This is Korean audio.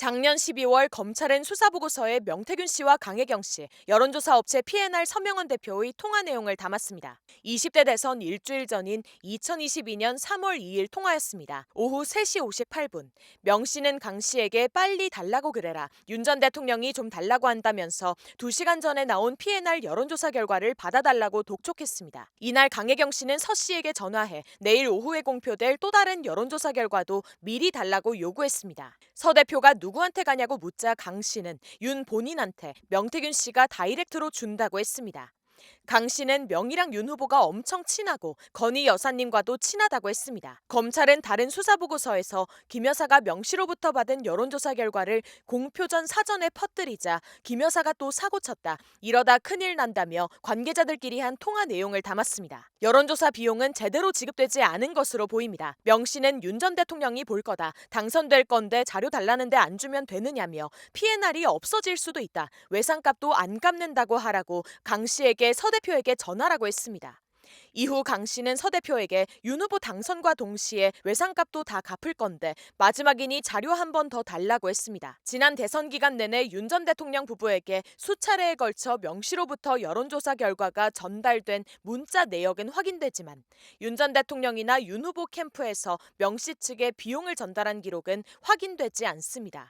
작년 12월 검찰은 수사보고서에 명태균 씨와 강혜경 씨, 여론조사 업체 P&R 서명원 대표의 통화 내용을 담았습니다. 20대 대선 일주일 전인 2022년 3월 2일 통화였습니다. 오후 3시 58분, 명 씨는 강 씨에게 빨리 달라고 그래라. 윤 전 대통령이 좀 달라고 한다면서 2시간 전에 나온 P&R 여론조사 결과를 받아달라고 독촉했습니다. 이날 강혜경 씨는 서 씨에게 전화해 내일 오후에 공표될 또 다른 여론조사 결과도 미리 달라고 요구했습니다. 서 대표가 누 구한테 가냐고 묻자 강 씨는 윤 본인한테 명태균 씨가 다이렉트로 준다고 했습니다. 강 씨는 명이랑 윤 후보가 엄청 친하고 건희 여사님과도 친하다고 했습니다. 검찰은 다른 수사 보고서에서 김 여사가 명 씨로부터 받은 여론조사 결과를 공표 전 사전에 퍼뜨리자 김 여사가 또 사고쳤다. 이러다 큰일 난다며 관계자들끼리 한 통화 내용을 담았습니다. 여론조사 비용은 제대로 지급되지 않은 것으로 보입니다. 명 씨는 윤 전 대통령이 볼 거다. 당선될 건데 자료 달라는데 안 주면 되느냐며 P&R이 없어질 수도 있다. 외상값도 안 갚는다고 하라고 강 씨에게 서 대표에게 전하라고 했습니다. 이후 강 씨는 서 대표에게 윤 후보 당선과 동시에 외상값도 다 갚을 건데 마지막이니 자료 한 번 더 달라고 했습니다. 지난 대선 기간 내내 윤 전 대통령 부부에게 수차례에 걸쳐 명 씨로부터 여론조사 결과가 전달된 문자 내역은 확인되지만 윤 전 대통령이나 윤 후보 캠프에서 명씨 측에 비용을 전달한 기록은 확인되지 않습니다.